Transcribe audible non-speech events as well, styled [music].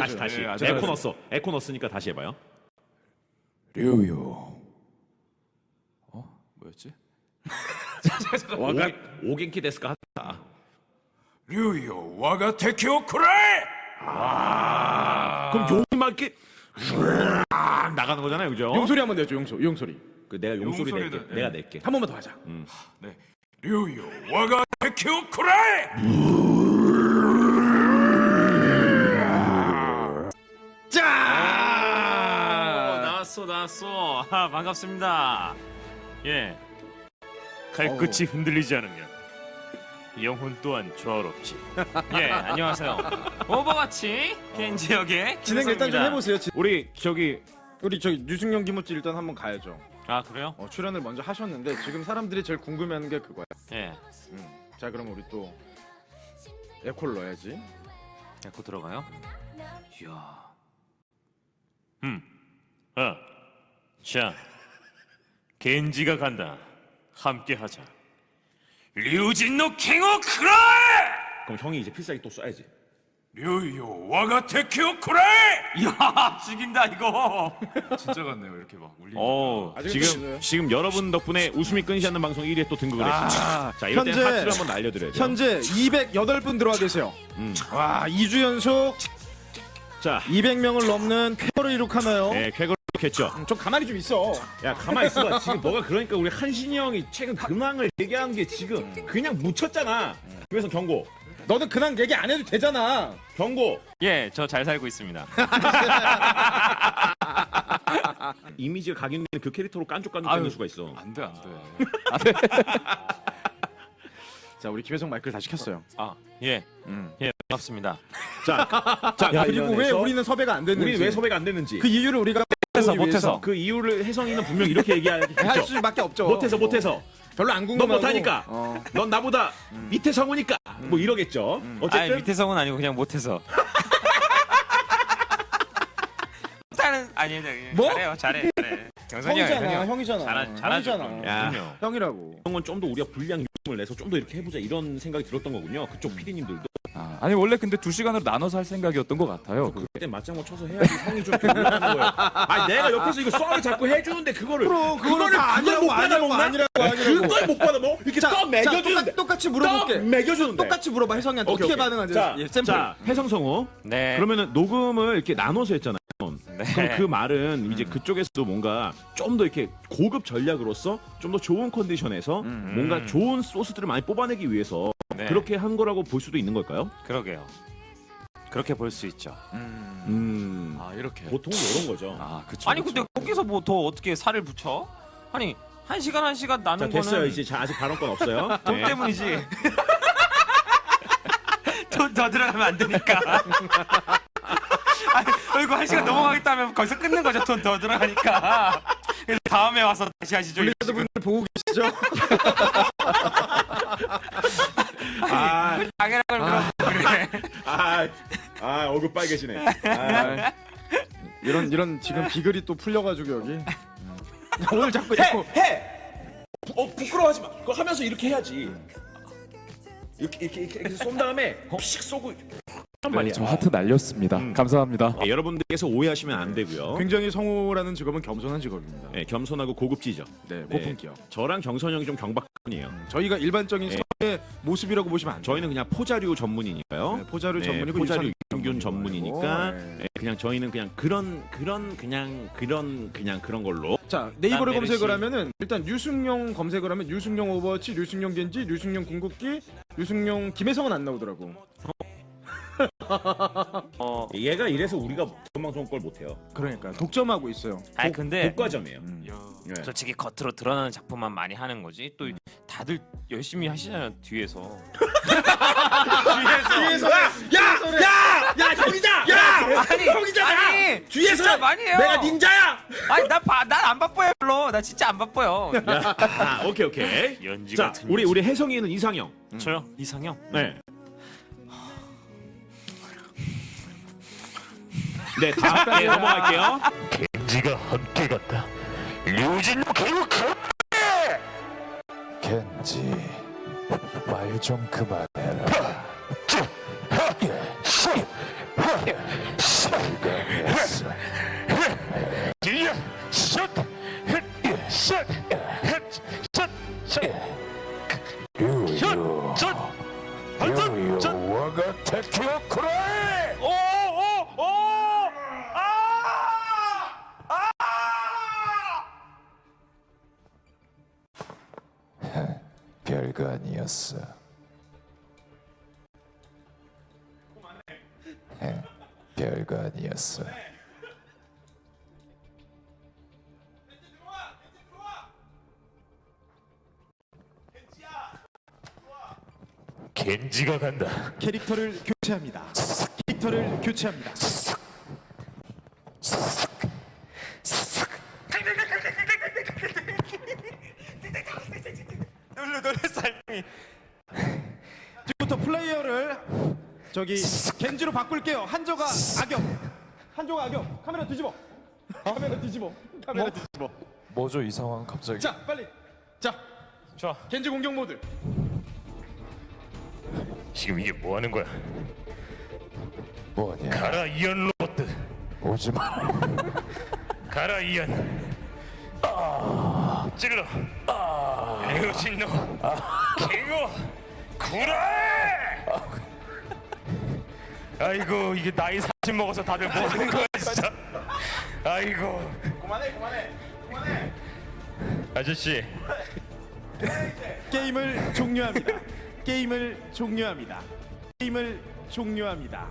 다시 다시. 예, 아, 에코 넣었어. 에코 넣었으니까 다시 해봐요. 류요. 뭐였지? [laughs] 오겐 오겐키 데스까 하다. 류요 와가 테키오 쿠레. 그럼 용이 쫙 나가는 거잖아요, 그죠? 용소리 한번 내줘 용소 용소리 그 내가 용소리 용소리는- 낼게. 예. 내가 낼게. 한 번만 더 하자 네. 류요 와가 테키오 쿠레. 나왔어. [laughs] 아, 반갑습니다. 예. 칼끝이 흔들리지 않으면 영혼 또한 조화롭지. [laughs] 예, 안녕하세요. 오버워치 켄지 역의 진행 일단 좀 김성입니다. 해보세요 진- 우리 저기 우리 저기 유승용 김우찌 일단 한번 가야죠 아 그래요? 어, 출연을 먼저 하셨는데 지금 사람들이 제일 궁금해하는 게 그거야 예. 음. 자 그럼 우리 또 에코를 넣어야지 에코 들어가요? 이야. 음. 어. 자. 겐지가 간다. 함께 하자. 류진노 킹오 크라이! 그럼 형이 이제 필살기 또 쏴야지. 류요 와가 테키오 쿠레. 이야, [laughs] 죽인다 이거. [laughs] 진짜 같네요 이렇게 막 울리니까 어, 아직 지금. 지금 여러분 덕분에 웃음이 끊이지 않는 방송 1위에 또 등극을 했습니다. 자, 이럴 때 현재- 하트를 한번 날려드려야 돼요. 현재 208분 들어와 계세요 음. 와 2주 연속 자, 200명을 넘는 쾌거를 이룩하나요? 네, 쾌거 를 했죠. 좀 가만히 좀 있어 야, 가만 있어봐. 지금 너가 그러니까 우리 한신이 형이 최근 근황을 얘기한 게 지금 그냥 묻혔잖아. 그래서 경고, 너는 그냥 얘기 안 해도 되잖아 경고. 예, 저 잘 살고 있습니다. [laughs] 이미지가 각인되는 그 캐릭터로 깐족깐족 아유. 되는 수가 있어. 안 돼 안 돼 자 우리 김혜성 마이크를 다시 켰어요 아, 예. 음. 예, 반갑습니다. 자, 자, 야, 그리고 왜 우리는 섭외가 안 됐는지 우리 왜 섭외가 안 됐는지 그 이유를 우리가 못해서, 못해서. 그 이유를 혜성이는 분명 이렇게 할 얘기하겠죠. 수밖에 없죠 못해서 못해서. 별로 안 너 궁금하고 못하니까. 어. 넌 나보다 밑에 성우니까. 뭐 이러겠죠. 어쨌든 아니, 밑에 성은 아니고 그냥 못해서. [laughs] 못하는 아니, 아니, 뭐? 잘해요, 잘해, 잘해. 경선이 형, 형이잖아 형이 형이잖아 잘하, 잘하죠. 형이잖아 야. 형이라고 형은 좀더 우리가 불리한 욕심을 내서 좀 더 이렇게 해보자 이런 생각이 들었던 거군요. 그쪽 PD님들도 아, 아니 원래 근데 두 시간으로 나눠서 할 생각이었던 것 같아요 그, 그때 맞장구 쳐서 해야지 형이 좀 올라가는 거예요. 아니 내가 옆에서 이거 썰을 자꾸 해주는데 그거를 그럼 그거를 다 아니라고 못 아니라고 받아 먹나? 아니라고 야, 아니라고 그걸 못 받아먹어? 이렇게 자, 떠 자, 매겨주는데 똑같, 똑같이 떠 물어볼게 매겨주는데 똑같이 물어봐 혜성이한테 오케이, 어떻게 오케이. 반응하는지 자, 예, 샘플 자 혜성성우 네. 그러면은 녹음을 이렇게 나눠서 했잖아요. 네. 그럼 그 말은 이제 그쪽에서도 뭔가 좀 더 이렇게 고급 전략으로서 좀 더 좋은 컨디션에서 뭔가 좋은 소스들을 많이 뽑아내기 위해서 네. 그렇게 한 거라고 볼 수도 있는 걸까요? 그러게요. 그렇게 볼 수 있죠. 음. 아 이렇게 보통은 이런 거죠. 아 그쵸 아니 그쵸. 근데 거기서 뭐 더 어떻게 살을 붙여? 아니 한 시간 한 시간 자 나눈 됐어요 거는 이제 자, 아직 발언권 없어요. [laughs] 돈 네. 때문이지. [laughs] 돈 더 들어가면 안 되니까. [laughs] 아니, 이거 한 시간 넘어가겠다면 거기서 끊는 거죠. 돈 더 들어가니까. 그래서 다음에 와서 다시 하시죠. 분들 보고 계시죠? 아. 아, 아 얼굴 빨개지네. 아, 이런 이런 지금 비글이 또 풀려가지고 여기 오늘 자꾸 에코 해. 어 부끄러워하지 마. 그거 하면서 이렇게 해야지. 이렇게 이렇게 이렇게, 이렇게 쏜 다음에 픽 쏘고 한 네, 말이야. 좀 하트 날렸습니다 음. 감사합니다 네, 여러분들께서 오해하시면 안 되고요. 굉장히 성우라는 직업은 겸손한 직업입니다. 네, 겸손하고 고급지죠. 네, 네. 고품격. 저랑 경선 형이 좀 경박이에요. 저희가 일반적인 네. 모습이라고 보시면 안 돼요. 저희는 그냥 포자류 전문이니까요. 네, 포자류 네, 전문이고 포자류 유산균 유산균 전문이니까 네. 네, 그냥 저희는 그냥 그런 그런 그냥 그런 그냥 그런 걸로 자 네이버를 난 메르시. 검색을 하면은 일단 유승용 검색을 하면 유승용 오버워치, 유승용 겐지, 유승용 궁극기, 유승용 김혜성은 안 나오더라고. 어, 얘가 이래서 우리가 방송 걸 못해요. 그러니까 독점하고 있어요. 아니 근데 독과점이에요. 음. 네. 솔직히 겉으로 드러나는 작품만 많이 하는 거지. 또 다들 열심히 하시잖아요 뒤에서. [laughs] 뒤에서 야, 야, 야, 형이다. 야, 아니 형이잖아. 아니 뒤에서 진짜 많이 해요. 내가 닌자야. 아니 난난안 바빠요 별로. 나 진짜 안 바빠요. 야, 아, [laughs] 오케이 오케이. 연지 자, 같은 우리 우리 혜성이는 이상형. 저요 이상형. 네. 네, 다음 게 넘어갈게요. 겐지가 함께 간다. 류진노 개우 겐지 말 좀 그만해라 발견했어. 별거 아니었어 에, 별거 아니었어 겐지가 간다. 캐릭터를 교체합니다. 캐릭터를 교체합니다. 삶이. 지금부터 플레이어를 저기 겐지로 바꿀게요. 한조가 악역. 한조가 악역. 카메라 뒤집어. 카메라 뒤집어. 카메라 뒤집어. 뭐죠 이 상황 갑자기 자, 빨리. 자, 좋아. 겐지 공격 모드. 지금 이게 뭐 하는 거야? 뭐냐 가라 이연 로봇. 오지 마 가라 이연. 아, 찔러. 아, 에어진노. 개고. 구라에. 아이고 이게 나이 40 먹어서 다들 뭐 하는 거야 진짜. 아이고. 그만해 그만해 그만해. 아저씨 게임을 종료합니다. 게임을 종료합니다. 게임을 종료합니다.